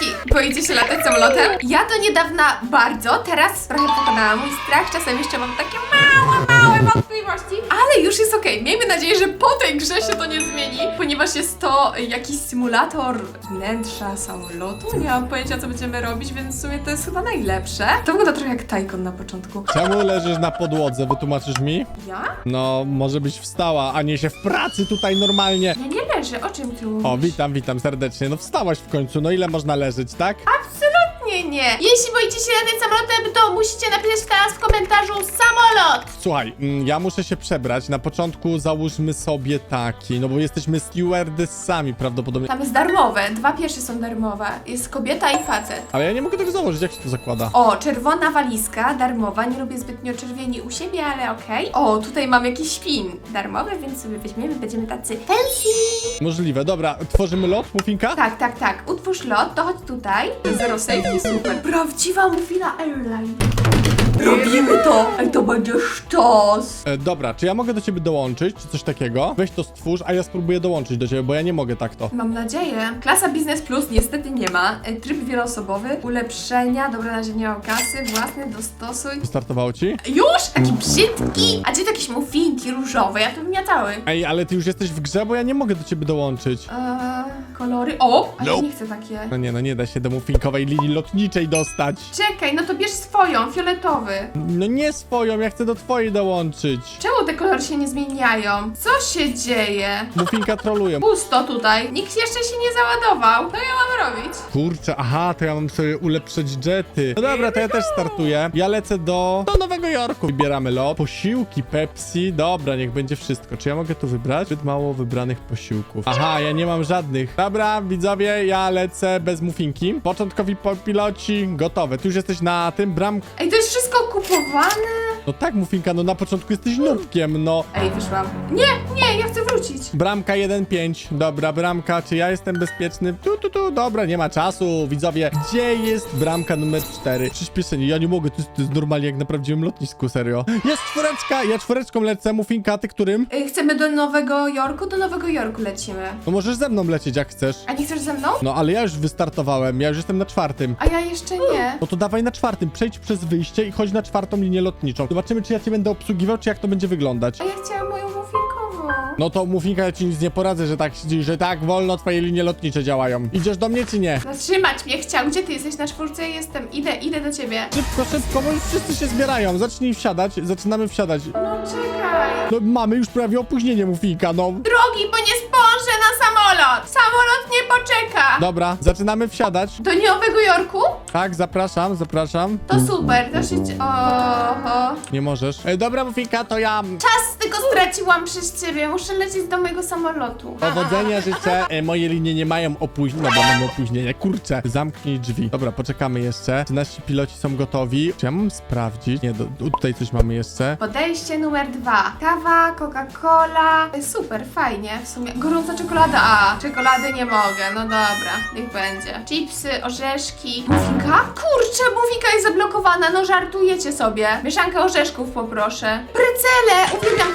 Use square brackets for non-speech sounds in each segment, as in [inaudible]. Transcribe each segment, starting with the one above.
Dzieciaki, boicie się latać samolotem? Ja do niedawna bardzo, teraz trochę pokonałam mój strach, czasem jeszcze mam takie małe, małe wątpliwości, ale już jest okej. Miejmy nadzieję, że po tej grze się to nie zmieni, ponieważ jest to jakiś symulator wnętrza samolotu. Nie mam pojęcia, co będziemy robić, więc w sumie to jest chyba najlepsze. To wygląda trochę jak Tajkon na początku. Czemu leżysz na podłodze? Wytłumaczysz mi? Ja? No, może byś wstała, a nie się w pracy tutaj normalnie. Ja nie leżę, o czym ty mówisz? O, witam, witam serdecznie. No wstałaś w końcu, no ile można leżeć, tak? Absolutnie nie. Jeśli boicie się latać samolotem, to musicie napisać teraz w komentarzu samolot. Słuchaj, mm, ja muszę się przebrać. Na początku załóżmy sobie taki, no bo jesteśmy stewardessami prawdopodobnie. Tam jest darmowe, dwa pierwsze są darmowe. Jest kobieta i facet. Ale ja nie mogę tego założyć, jak się to zakłada? O, czerwona walizka, darmowa. Nie lubię zbytnio czerwieni u siebie, ale okej. O, tutaj mam jakiś pin darmowy, więc sobie weźmiemy, będziemy tacy fancy. Możliwe, dobra, tworzymy lot, mufinka? Tak, tak, tak. Utwórz lot, to chodź tutaj. Zero safety, super. Prawdziwa Mufina Airline. Robimy to! Ej, to będzie sztos! E, dobra, czy ja mogę do ciebie dołączyć, czy coś takiego? Weź to stwórz, a ja spróbuję dołączyć do ciebie, bo ja nie mogę tak to. Mam nadzieję. Klasa Business Plus niestety nie ma. E, Tryb wieloosobowy, ulepszenia, dobra, na razie nie mam kasy, własny, dostosuj. Wystartowało ci? Już? Taki brzydki! A gdzie to jakieś muffinki różowe? Ja to bym miała cały. Ej, ale ty już jesteś w grze, bo ja nie mogę do ciebie dołączyć. Eee, kolory. O! A ja nie chcę takie. No nie, no nie da się do mufinkowej linii lotniczej dostać. Czekaj, no to bierz swoją, fioletowy. No nie swoją, ja chcę do twojej dołączyć. Czemu te kolory się nie zmieniają? Co się dzieje? Mufinka troluje. Pusto tutaj. Nikt jeszcze się nie załadował. Co ja mam robić? Kurczę, aha, to ja mam sobie ulepszyć jety. No dobra, to ja też startuję. Ja lecę do, do Nowego Jorku. Wybieramy lot. Posiłki, Pepsi. Dobra, niech będzie wszystko. Czy ja mogę tu wybrać? Zbyt mało wybranych posiłków. Aha, ja nie mam żadnych. Dobra, widzowie, ja lecę bez mufinki. Początkowi po- piloci, gotowe. Ty już jesteś na tym bram... Ej, to jest wszystko kupowane? No tak, mufinka, no na początku jesteś nubkiem, no. Ej, wyszłam. Nie, nie, ja chcę wrócić. Bramka 1-5. Dobra, bramka, czy ja jestem bezpieczny? Tu, tu, tu, dobra, nie ma czasu, widzowie. Gdzie jest bramka numer 4? Przyspieszenie, ja nie mogę, to jest, to jest normalnie jak na prawdziwym lotnisku, serio. Jest czwóreczka, ja czwóreczką lecę, mufinka, ty którym? Ej, chcemy do Nowego Jorku? Do Nowego Jorku lecimy. No możesz ze mną lecieć, jak chcesz. A nie chcesz ze mną? No, ale ja już wystartowałem, ja już jestem na czwartym. A ja jeszcze nie. No to dawaj na czwartym, przejdź przez wyjście i chodź na czwartą linię lotniczą. Zobaczymy, czy ja cię będę obsługiwał, czy jak to będzie wyglądać. A ja chciałam moją mufinkową. No to mufinka, ja ci nic nie poradzę, że tak, że tak wolno twoje linie lotnicze działają. Idziesz do mnie, czy nie? Zatrzymać mnie chciał. Gdzie ty jesteś? Na czwórce jestem. Idę, idę do ciebie. Szybko, szybko, bo już wszyscy się zbierają. Zacznij wsiadać, zaczynamy wsiadać. No czekaj. No mamy już prawie opóźnienie, Mufinka, no. Drogi, bo nie spążę na samolot. Samolot nie poczeka. Dobra, zaczynamy wsiadać. Do Nowego Jorku? Tak, zapraszam, zapraszam. To super. To się... dzie- Oho. Nie możesz. E, dobra, Mufinka, to ja... Czas straciłam przez ciebie. Muszę lecieć do mojego samolotu. Powodzenia [laughs] życzę. E, moje linie nie mają opóźnienia, bo mam opóźnienie. Kurczę, zamknij drzwi. Dobra, poczekamy jeszcze. Czy nasi piloci są gotowi? Czy ja mam sprawdzić? Nie, do, tutaj coś mamy jeszcze. Podejście numer dwa. Kawa, Coca-Cola. Super, fajnie. W sumie gorąca czekolada. A, czekolady nie mogę. No dobra, niech będzie. Chipsy, orzeszki. Mufinka? Kurczę, mufinka jest zablokowana. No żartujecie sobie. Mieszankę orzeszków poproszę. Precele! Uwielbiam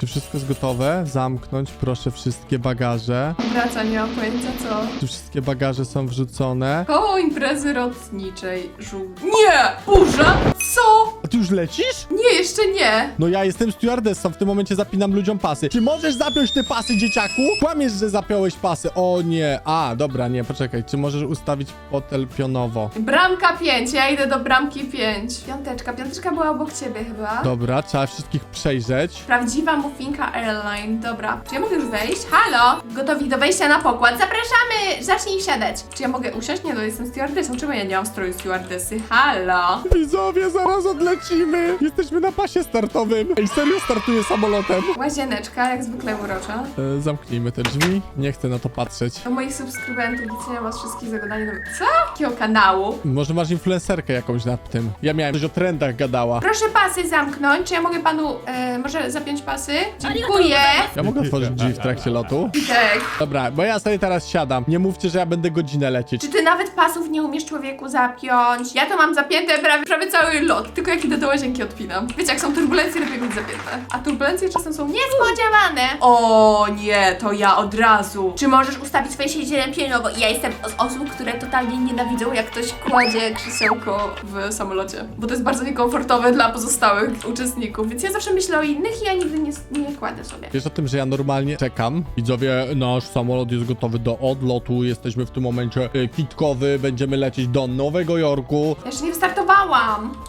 Czy wszystko jest gotowe? Zamknąć, proszę, wszystkie bagaże. Wraca, nie mam pojęcia co. Czy wszystkie bagaże są wrzucone? Koło imprezy lotniczej. Żół... Nie! Burza? Co? A ty już lecisz? Nie, jeszcze nie. No ja jestem stewardessą, w tym momencie zapinam ludziom pasy. Czy możesz zapiąć te pasy, dzieciaku? Kłamiesz, że zapiąłeś pasy. O nie. A, dobra, nie, poczekaj. Czy możesz ustawić fotel pionowo? Bramka 5, ja idę do bramki 5. Piąteczka, piąteczka była obok ciebie chyba. Dobra, trzeba wszystkich przejrzeć. Prawdziwa muffinka airline. Dobra. Czy ja mogę już wejść? Halo? Gotowi do wejścia na pokład. Zapraszamy! Zacznij wsiadać. Czy ja mogę usiąść? Nie, no jestem stewardessą. Czemu ja nie mam stroju stewardessy? Halo? Widzowie, zaraz odlecimy. Jesteśmy na pasie startowym. Ej, serio startuję samolotem. Łazieneczka, jak zwykle urocza. E, zamknijmy te drzwi. Nie chcę na to patrzeć. Do moich subskrybentów doceniam was wszystkich za gadanie do... Co? Jakiego kanału? Może masz influencerkę jakąś nad tym. Ja miałem coś o trendach gadała. Proszę pasy zamknąć. Czy ja mogę panu... E, może zapiąć pasy? Dziękuję. Ja mogę otworzyć drzwi w trakcie lotu? Tak. Dobra, bo ja sobie teraz siadam. Nie mówcie, że ja będę godzinę lecieć. Czy ty nawet pasów nie umiesz człowieku zapiąć? Ja to mam zapięte prawie, prawie cały lot, tylko jak idę do łazienki odpinam. Wiecie, jak są turbulencje, lepiej mieć zapięte. A turbulencje czasem są niespodziewane. O nie, to ja od razu. Czy możesz ustawić swoje siedzenie pionowo? Ja jestem z osób, które totalnie nienawidzą, jak ktoś kładzie krzesełko w samolocie. Bo to jest bardzo niekomfortowe dla pozostałych uczestników, więc ja zawsze myślę o innych i ja nigdy nie, nie kładę sobie. Wiesz o tym, że ja normalnie czekam. Widzowie, nasz samolot jest gotowy do odlotu. Jesteśmy w tym momencie e, kitkowy. Będziemy lecieć do Nowego Jorku. Ja jeszcze nie wystartowałam.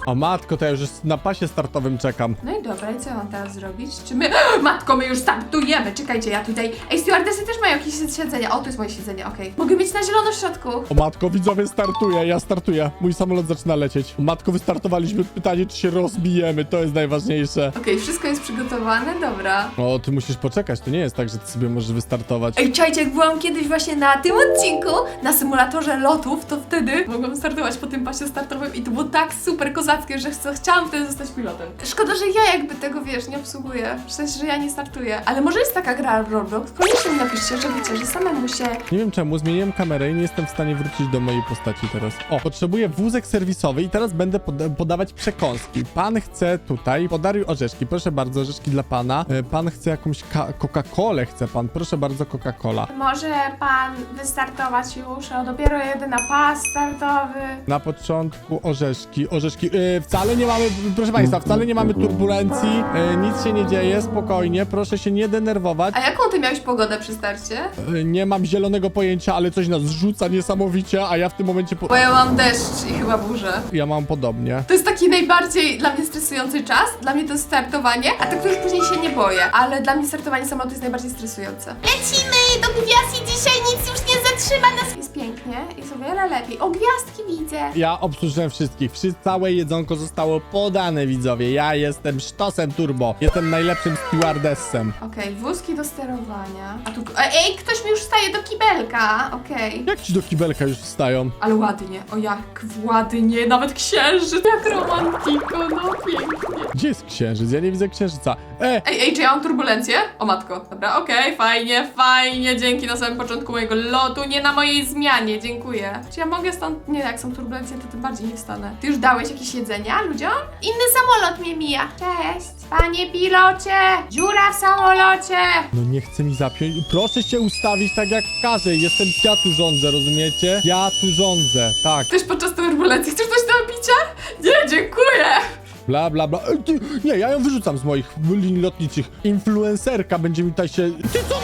A matko, to ja już na pasie startowym czekam. No i dobra, i co mam teraz zrobić? Czy my... [gasps] Matko, my już startujemy! Czekajcie, ja tutaj... Ej, stewardesy też mają jakieś siedzenia. O, tu jest moje siedzenie, okej. Mogę mieć na zielono w środku. O matko, widzowie, startuję, ja startuję. Mój samolot zaczyna lecieć. O matko, wystartowaliśmy. Pytanie, czy się rozbijemy, to jest najważniejsze. Okej, wszystko jest przygotowane, dobra. O, ty musisz poczekać, to nie jest tak, że ty sobie możesz wystartować. Ej, czajcie, jak byłam kiedyś właśnie na tym odcinku, na symulatorze lotów, to wtedy mogłam startować po tym pasie startowym i to było tak super kozackie, że chcę, chciałam wtedy zostać pilotem. Szkoda, że ja jakby tego, wiesz, nie obsługuję. W sensie, że ja nie startuję. Ale może jest taka gra Roblox? Koniecznie mi napiszcie, że wiecie, że samemu się... Nie wiem czemu, zmieniłem kamerę i nie jestem w stanie wrócić do mojej postaci teraz. O, potrzebuję wózek serwisowy i teraz będę poda podawać przekąski. Pan chce tutaj, podarił orzeszki, proszę bardzo, orzeszki dla pana. E, Pan chce jakąś Coca-Colę, chce pan, proszę bardzo, Coca-Cola. Może pan wystartować już, a dopiero jeden na pas startowy. Na początku orzeszki, orzeszki. E, wcale nie mamy, proszę państwa, wcale nie mamy turbulencji, e, nic się nie dzieje, spokojnie, proszę się nie denerwować. A jaką ty miałeś pogodę przy starcie? E, nie mam zielonego pojęcia, ale coś nas rzuca niesamowicie, a ja w tym momencie... Po- Bo ja mam deszcz i chyba burzę. ja mam podobnie. To jest taki najbardziej dla mnie stresujący czas. Dla mnie to jest startowanie, a tak to już później się nie boję. Ale dla mnie startowanie samolotu jest najbardziej stresujące. Lecimy do gwiazd i dzisiaj nic już nie zatrzyma nas. Jest pięknie, jest o wiele lepiej. O, gwiazdki widzę. Ja obsłużyłem wszystkich. Wszy całe jedzonko zostało podane, widzowie. Ja jestem sztosem turbo. Jestem najlepszym stewardessem. Okej, wózki do sterowania. A tu... Ej, ktoś mi już wstaje do kibelka. Okej. Jak ci do kibelka już wstają? Ale ładnie, o jak ładnie, nawet księżyc, jak romantiko, no pięknie. Gdzie jest księżyc? Ja nie widzę księżyca. E! Ej, ej, czy ja mam turbulencję? O matko, dobra, okej, fajnie, fajnie, dzięki na samym początku mojego lotu, nie na mojej zmianie, dziękuję. Czy ja mogę stąd, nie, jak są turbulencje, to tym bardziej nie wstanę. Ty już dałeś jakieś jedzenia ludziom? Inny samolot mnie mija. Cześć, panie pilocie, dziura w samolocie. No nie chce mi zapiąć. Proszę się ustawić tak jak każe. Jestem ja tu rządzę, rozumiecie? Ja tu rządzę, tak. Też podczas turbulencji, chcesz coś do picia? Nie, dziękuję. Bla, bla, bla. Ej, ty, nie, ja ją wyrzucam z moich linii lotniczych. Influencerka będzie mi tutaj się... Ty, co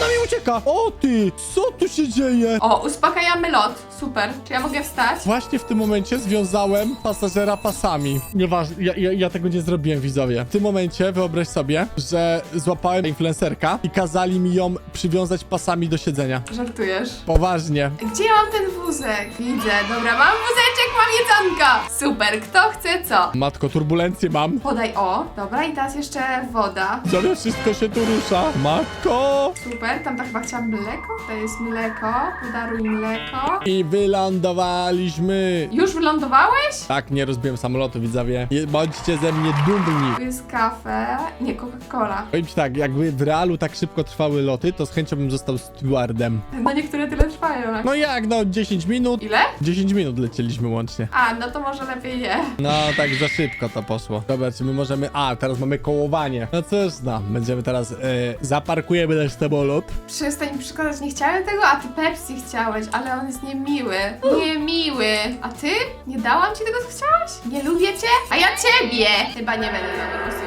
ucieka? O ty, co tu się dzieje? O, uspokajamy lot, super. Czy ja mogę wstać? Właśnie w tym momencie związałem pasażera pasami. Nieważne, ja, ja, ja tego nie zrobiłem, widzowie. W tym momencie wyobraź sobie, że złapałem influencerka i kazali mi ją przywiązać pasami do siedzenia. Żartujesz? Poważnie. Gdzie ja mam ten wózek? Widzę, dobra, mam wózeczek, mam jedzonka. Super, kto chce co? Matko, turbulencję mam. Podaj o, dobra, i teraz jeszcze woda. Widzowie, wszystko się tu rusza. Matko! Super, tam to chyba chciałam mleko? To jest mleko, podaruj mleko. I wylądowaliśmy. Już wylądowałeś? Tak, nie rozbiłem samolotu, widzowie. Je- Bądźcie ze mnie dumni. Tu jest kafe, nie, Coca-Cola. Powiem ci tak, jakby w realu tak szybko trwały loty, to z chęcią bym został stewardem. No niektóre tyle trwają. No jak, no 10 minut? Ile? 10 minut lecieliśmy łącznie. A, no to może lepiej nie. No, tak za szybko to poszło. Dobra, czy my możemy... A, teraz mamy kołowanie. No cóż, no, będziemy teraz... E, zaparkujemy nasz samolot. Przestań mi przeszkadzać, nie chciałem tego, a ty Pepsi chciałeś, ale on jest niemiły. Niemiły. A ty? Nie dałam ci tego, co chciałaś? Nie lubię cię? A ja ciebie! Chyba nie będę stewardessą.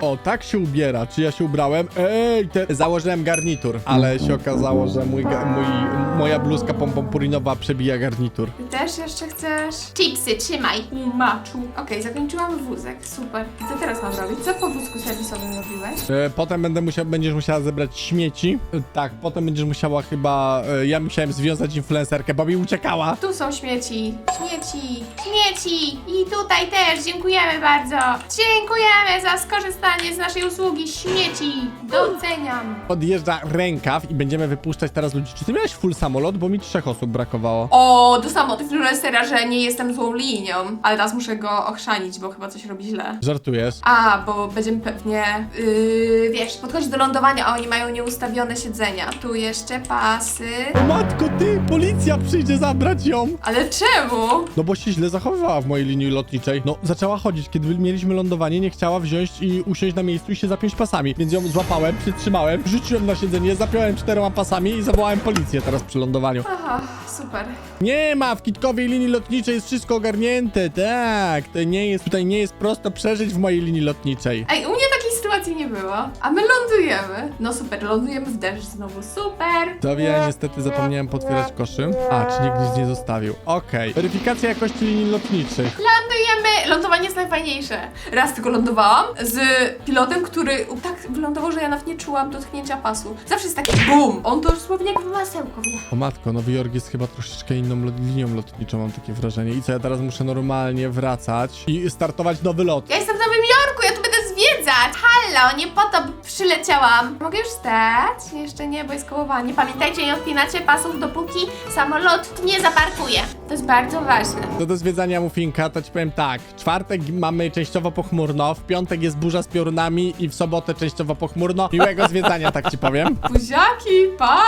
O, tak się ubiera. Czy ja się ubrałem? Ej, te... założyłem garnitur. Ale się okazało, że mój, ga- mój, moja bluzka pompompurinowa przebija garnitur. Ty też jeszcze chcesz? Chipsy, trzymaj. Maczu. Okej, zakończyłam wózek, super. I co teraz mam robić? Co po wózku serwisowym robiłeś? E, potem będę musiał, będziesz musiała zebrać śmieci. E, tak, potem będziesz musiała chyba... E, ja musiałem związać influencerkę, bo mi uciekała. Tu są śmieci. Śmieci. Śmieci. I tutaj też. Dziękujemy bardzo. Dziękujemy za korzystanie z naszej usługi śmieci. Doceniam. Podjeżdża rękaw i będziemy wypuszczać teraz ludzi. Czy ty miałeś full samolot? Bo mi trzech osób brakowało. O, do samotyw Lestera, że nie jestem złą linią. Ale teraz muszę go ochrzanić, bo chyba coś robi źle. Żartujesz? A, bo będziemy pewnie, yy, wiesz, podchodzić do lądowania, a oni mają nieustawione siedzenia. Tu jeszcze pasy. O matko, ty! Policja przyjdzie zabrać ją! Ale czemu? No bo się źle zachowywała w mojej linii lotniczej. No, zaczęła chodzić, kiedy mieliśmy lądowanie, nie chciała wziąć i usiąść na miejscu i się zapiąć pasami. Więc ją złapałem, przytrzymałem, rzuciłem na siedzenie, zapiąłem czterema pasami i zawołałem policję teraz przy lądowaniu. Aha, super. Nie ma, w kitkowej linii lotniczej jest wszystko ogarnięte, tak. To nie jest, tutaj nie jest prosto przeżyć w mojej linii lotniczej. Ej, u mnie nie było. A my lądujemy. No super, lądujemy w deszcz znowu, super. To ja niestety zapomniałem potwierać koszy. A, czy nikt nic nie zostawił. Okej. Weryfikacja jakości linii lotniczych. Lądujemy! Lądowanie jest najfajniejsze. Raz tylko lądowałam z pilotem, który tak wylądował, że ja nawet nie czułam dotknięcia pasu. Zawsze jest taki BUM! On to dosłownie jak w masełko wjechał. O matko, Nowy Jork jest chyba troszeczkę inną lo- linią lotniczą, mam takie wrażenie. I co, ja teraz muszę normalnie wracać i startować nowy lot. Ja jestem w Nowym Jorku, ja tu będę zwiedzać! Nie po to przyleciałam. Mogę już stać? Jeszcze nie, bo jest kołowanie. Pamiętajcie, nie odpinacie pasów, dopóki samolot nie zaparkuje. To jest bardzo ważne. Co do zwiedzania Muffinka, to ci powiem tak. Czwartek mamy częściowo pochmurno, w piątek jest burza z piorunami i w sobotę częściowo pochmurno. Miłego zwiedzania, tak ci powiem. Buziaki, pa!